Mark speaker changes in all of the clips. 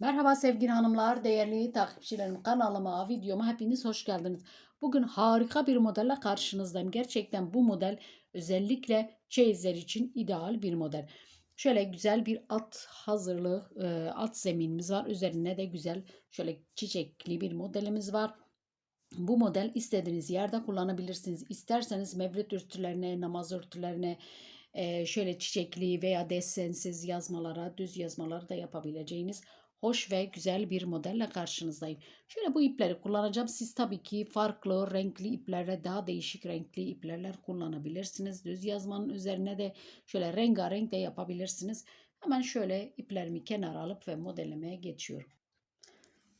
Speaker 1: Merhaba sevgili hanımlar, değerli takipçilerim kanalıma, videoma hepiniz hoş geldiniz. Bugün harika bir modelle karşınızdayım. Gerçekten bu model özellikle çeyizler için ideal bir model. Şöyle güzel bir at hazırlığı, e, at zeminimiz var. Üzerine de güzel şöyle çiçekli bir modelimiz var. Bu model istediğiniz yerde kullanabilirsiniz. İsterseniz mevlüt örtülerine, namaz örtülerine, e, şöyle çiçekli veya desensiz yazmalara, düz yazmaları da yapabileceğiniz hoş ve güzel bir modelle karşınızdayım. Şöyle bu ipleri kullanacağım. Siz tabii ki farklı renkli iplerle daha değişik renkli iplerler kullanabilirsiniz. Düz yazmanın üzerine de şöyle rengarenk de yapabilirsiniz. Hemen şöyle iplerimi kenara alıp ve modellemeye geçiyorum.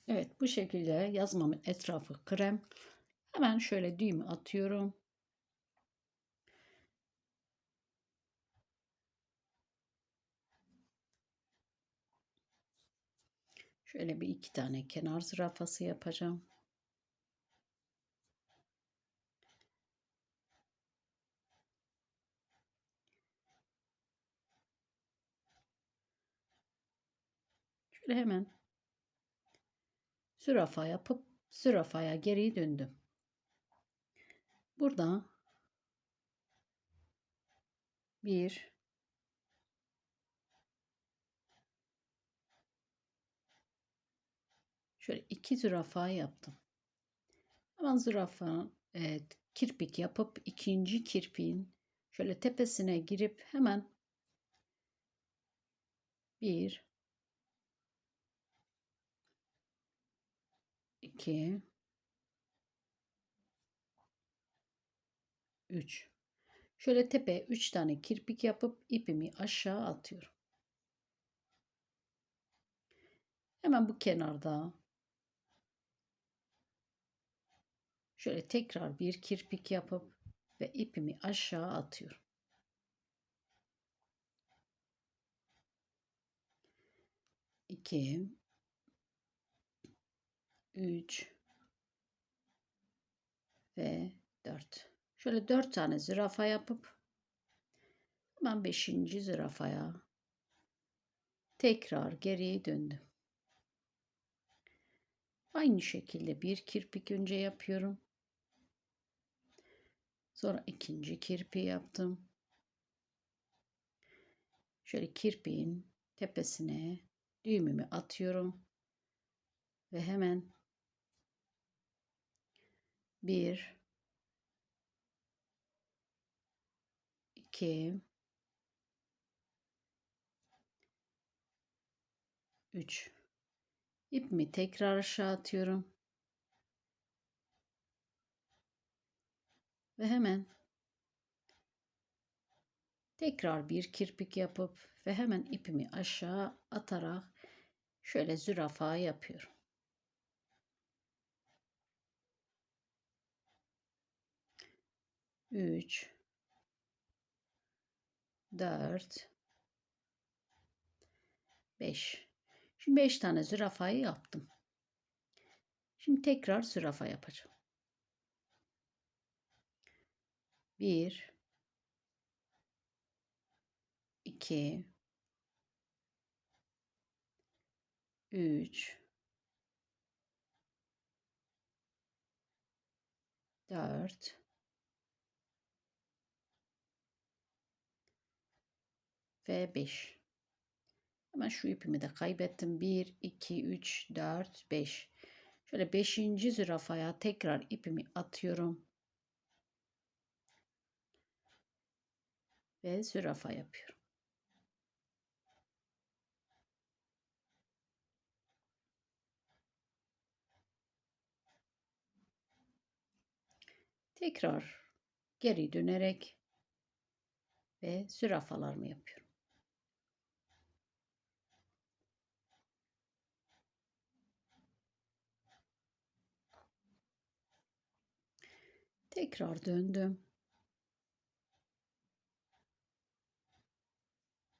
Speaker 1: Evet bu şekilde yazmamın etrafı krem. Hemen şöyle düğümü atıyorum. Şöyle bir iki tane kenar zürafası yapacağım. Şöyle hemen zürafa yapıp zürafaya geri döndüm. Burada bir şöyle iki zürafa yaptım. Hemen zürafa evet, kirpik yapıp ikinci kirpiğin şöyle tepesine girip hemen bir 2 3 Şöyle tepeye 3 tane kirpik yapıp ipimi aşağı atıyorum. Hemen bu kenarda şöyle tekrar bir kirpik yapıp ve ipimi aşağı atıyorum. İki, 3 ve 4. Şöyle 4 tane zürafa yapıp hemen 5. zürafaya tekrar geriye döndüm. Aynı şekilde bir kirpik önce yapıyorum. Sonra ikinci kirpi yaptım. Şöyle kirpiğin tepesine düğümümü atıyorum. Ve hemen 1 2 3 ipimi tekrar aşağı atıyorum. Ve hemen tekrar bir kirpik yapıp ve hemen ipimi aşağı atarak şöyle zürafa yapıyorum. 3 4 5 Şimdi 5 tane zürafayı yaptım. Şimdi tekrar zürafa yapacağım. 1 2 3 4 ve 5. Hemen şu ipimi de kaybettim. 1, 2, 3, 4, 5. Şöyle 5. zürafaya tekrar ipimi atıyorum. Ve zürafa yapıyorum. Tekrar geri dönerek ve zürafalarımı yapıyorum. Tekrar döndüm.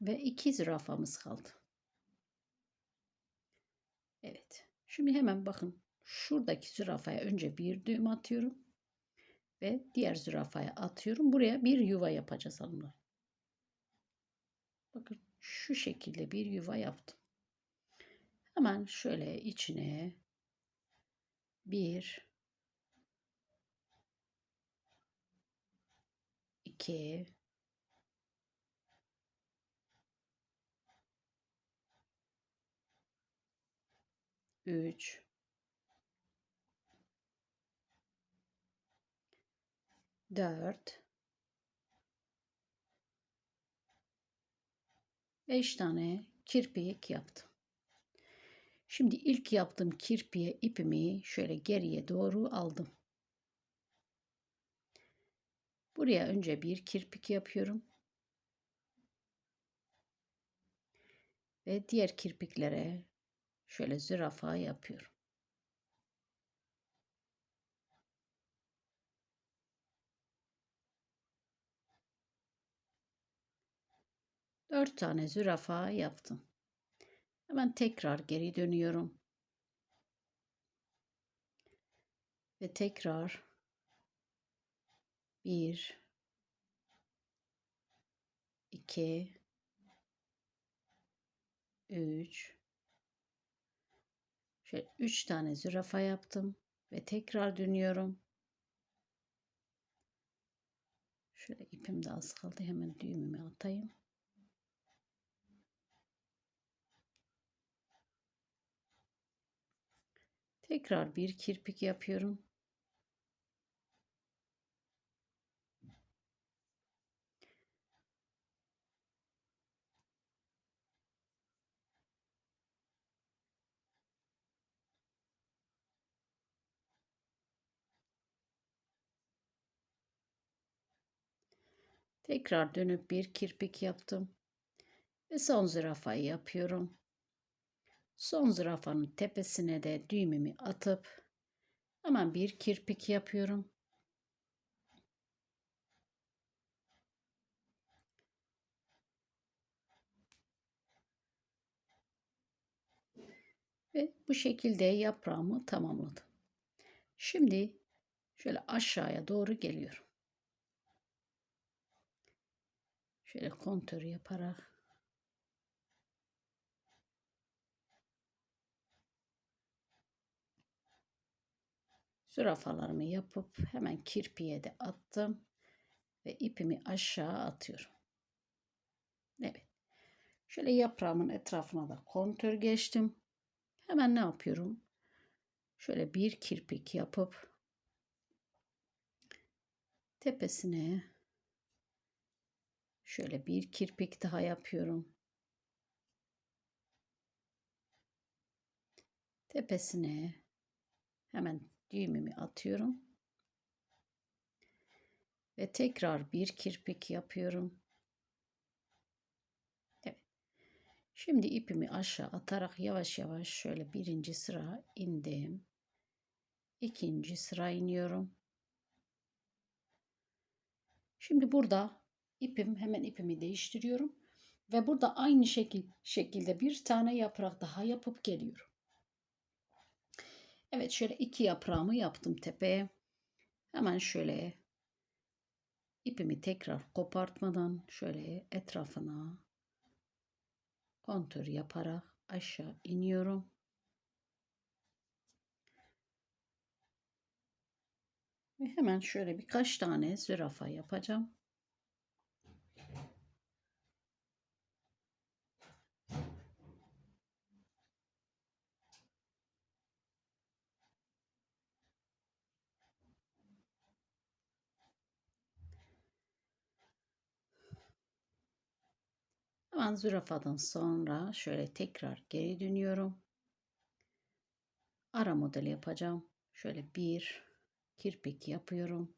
Speaker 1: Ve iki zürafamız kaldı. Evet. Şimdi hemen bakın. Şuradaki zürafaya önce bir düğüm atıyorum. Ve diğer zürafaya atıyorum. Buraya bir yuva yapacağız hanımlar. Bakın şu şekilde bir yuva yaptım. Hemen şöyle içine bir, iki, üç, dört, beş tane kirpik yaptım. Şimdi ilk yaptığım kirpiye ipimi şöyle geriye doğru aldım. Buraya önce bir kirpik yapıyorum. Ve diğer kirpiklere şöyle zürafa yapıyorum. Dört tane zürafa yaptım. Hemen tekrar geri dönüyorum. Ve tekrar bir, iki, üç, şöyle üç tane zürafa yaptım ve tekrar dönüyorum. Şöyle ipim de az kaldı. Hemen düğümümü atayım. Tekrar bir kirpik yapıyorum. Tekrar dönüp bir kirpik yaptım. Ve son zürafayı yapıyorum. Son zürafanın tepesine de düğümümü atıp hemen bir kirpik yapıyorum. Ve bu şekilde yaprağımı tamamladım. Şimdi şöyle aşağıya doğru geliyorum. Şöyle kontör yaparak zürafalarımı yapıp hemen kirpiye de attım ve ipimi aşağı atıyorum. Evet. Şöyle yaprağımın etrafına da kontör geçtim. Hemen ne yapıyorum? Şöyle bir kirpik yapıp tepesine şöyle bir kirpik daha yapıyorum. Tepesine hemen düğümümü atıyorum. Ve tekrar bir kirpik yapıyorum. Şimdi ipimi aşağı atarak yavaş yavaş şöyle birinci sıra indim. İkinci sıra iniyorum. Şimdi burada ipim hemen ipimi değiştiriyorum ve burada aynı şekil şekilde bir tane yaprak daha yapıp geliyorum. Evet şöyle iki yaprağımı yaptım tepeye. Hemen şöyle ipimi tekrar kopartmadan şöyle etrafına kontör yaparak aşağı iniyorum. Ve hemen şöyle birkaç tane zürafa yapacağım. Hemen zürafadan sonra şöyle tekrar geri dönüyorum. Ara model yapacağım. Şöyle bir kirpik yapıyorum.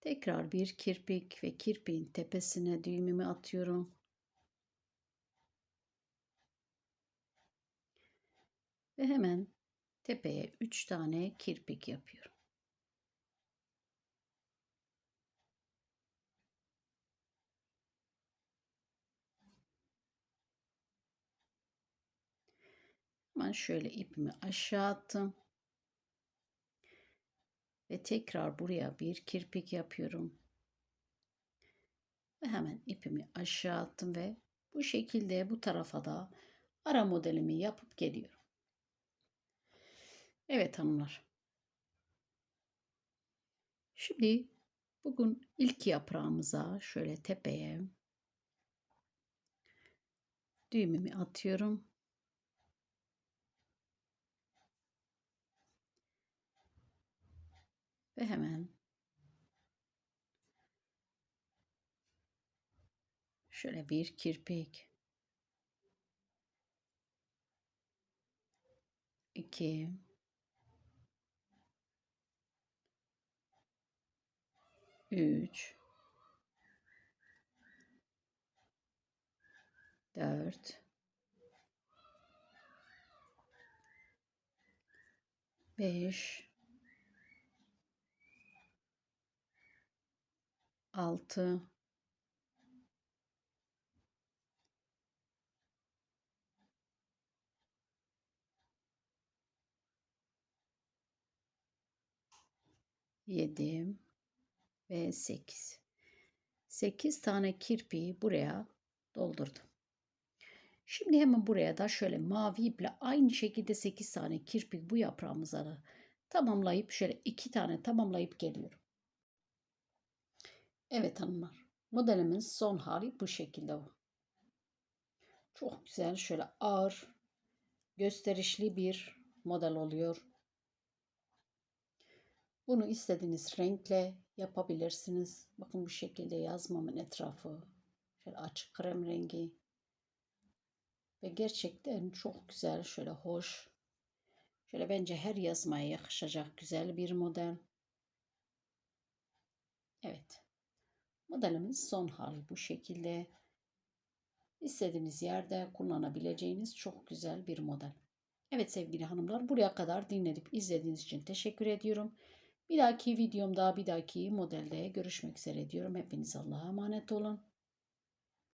Speaker 1: Tekrar bir kirpik ve kirpiğin tepesine düğümümü atıyorum. Ve hemen tepeye 3 tane kirpik yapıyorum. Hemen şöyle ipimi aşağı attım. Ve tekrar buraya bir kirpik yapıyorum. Ve hemen ipimi aşağı attım ve bu şekilde bu tarafa da ara modelimi yapıp geliyorum. Evet hanımlar. Şimdi bugün ilk yaprağımıza şöyle tepeye düğümümü atıyorum. Ve hemen. Şöyle bir kirpik. İki. Üç. Dört. Beş altı yedi ve sekiz. Sekiz tane kirpiği buraya doldurdum. Şimdi hemen buraya da şöyle mavi iple aynı şekilde 8 tane kirpik bu yaprağımıza da tamamlayıp şöyle 2 tane tamamlayıp geliyorum. Evet hanımlar. Modelimin son hali bu şekilde. Çok güzel şöyle ağır gösterişli bir model oluyor. Bunu istediğiniz renkle yapabilirsiniz. Bakın bu şekilde yazmamın etrafı. Şöyle açık krem rengi. Ve gerçekten çok güzel, şöyle hoş. Şöyle bence her yazmaya yakışacak güzel bir model. Evet. Modelimiz son hali bu şekilde. İstediğiniz yerde kullanabileceğiniz çok güzel bir model. Evet sevgili hanımlar buraya kadar dinledip izlediğiniz için teşekkür ediyorum. Bir dahaki videomda bir dahaki modelde görüşmek üzere diyorum. Hepiniz Allah'a emanet olun.